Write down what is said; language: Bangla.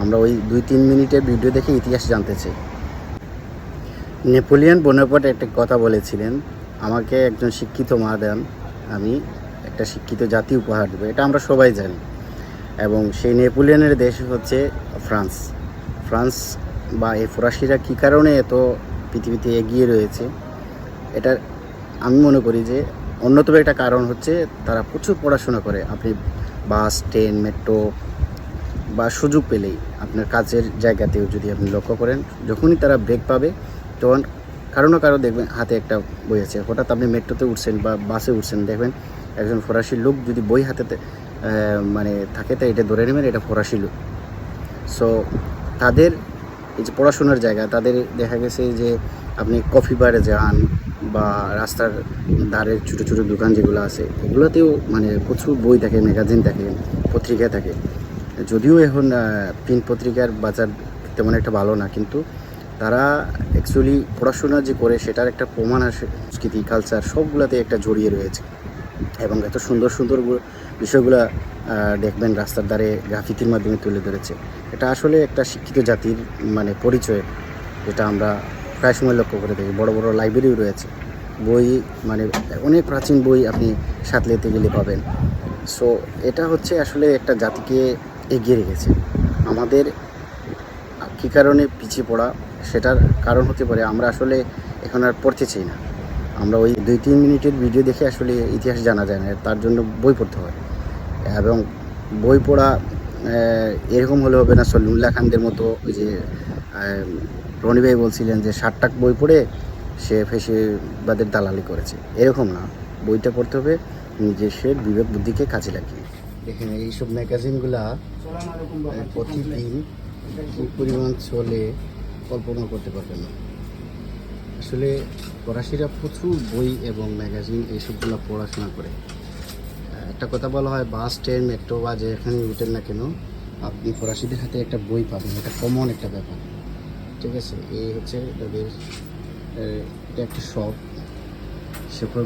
আমরা ওই দুই তিন মিনিটের ভিডিও দেখে ইতিহাস জানতে চাই নেপোলিয়ন বোনাপার্ট একটা কথা বলেছিলেন, আমাকে একজন শিক্ষিত মা দেন, আমি একটা শিক্ষিত জাতি উপহার দেবো। এটা আমরা সবাই জানি। এবং সেই নেপোলিয়নের দেশ হচ্ছে ফ্রান্স। ফ্রান্স বা এই ফরাসিরা কী কারণে এত পৃথিবীতে এগিয়ে রয়েছে? এটা আমি মনে করি যে অন্যতম একটা কারণ হচ্ছে তারা প্রচুর পড়াশোনা করে। আপনি বাস, ট্রেন, মেট্রো বা সুযোগ পেলেই আপনার কাজের জায়গাতেও যদি আপনি লক্ষ্য করেন, যখনই তারা ব্রেক পাবে, তখন কারও না কারও দেখবেন হাতে একটা বই আছে। হঠাৎ আপনি মেট্রোতে উঠছেন বা বাসে উঠছেন, দেখবেন একজন ফরাসি লোক যদি বই হাতেতে মানে থাকে তো এটা ধরে নেবেন, এটা ফরাসি লোক। সো তাদের এই যে পড়াশোনার জায়গা, তাদের দেখা গেছে যে আপনি কফি বারে যান বা রাস্তার ধারে ছোটো ছোটো দোকান যেগুলো আছে, এগুলোতেও মানে প্রচুর বই থাকে ম্যাগাজিন থাকে, পত্রিকা থাকে। যদিও এখন প্রিন্ট পত্রিকার বাজার তেমন একটা ভালো না, কিন্তু তারা অ্যাকচুয়ালি পড়াশোনা যে করে সেটার একটা প্রমাণ আসে সংস্কৃতি কালচার সবগুলোতে একটা জড়িয়ে রয়েছে। এবং এত সুন্দর সুন্দর বিষয়গুলা দেখবেন রাস্তার ধারে গ্রাফিতির মাধ্যমে তুলে ধরেছে। এটা আসলে একটা শিক্ষিত জাতির মানে পরিচয়, যেটা আমরা প্রায় সময় লক্ষ্য করে থাকি। বড় বড় লাইব্রেরিও রয়েছে। বই মানে অনেক প্রাচীন বই আপনি সাতলেতে গেলে পাবেন। সো এটা হচ্ছে আসলে একটা জাতিকে এগিয়ে রেখেছে। আমাদের কী কারণে পিছিয়ে পড়া সেটার কারণ হতে পারে আমরা আসলে এখন আর পড়তে চাই না। আমরা ওই দুই তিন মিনিটের ভিডিও দেখে আসলে ইতিহাস জানা যায় না তার জন্য বই পড়তে হয়। এবং বই পড়া এরকম হলে হবে না সলিমুল্লাহ খানদের মতো ওই যে আহ, রনি ভাই বলছিলেন যে ষাট টাক বই পড়ে সে ফেসিবাদের দালালি করেছে। এরকম না বইটা পড়তে হবে নিজস্বের বিবেক বুদ্ধিকে কাজে লাগিয়ে। দেখেন এইসব ম্যাগাজিনগুলা প্রতিদিন কী পরিমাণ চলে কল্পনা করতে পারবেন না। আসলে ফরাসিরা প্রচুর বই এবং ম্যাগাজিন এইসবগুলো পড়াশোনা করে। একটা কথা বলা হয়, বাস, ট্রেন, মেট্রো বা যেখানে উঠেন না কেন, আপনি ফরাসিদের হাতে একটা বই পাবেন, এটা কমন একটা ব্যাপার। ঠিক আছে? এই হচ্ছে তাদের এটা একটা শপ শেফার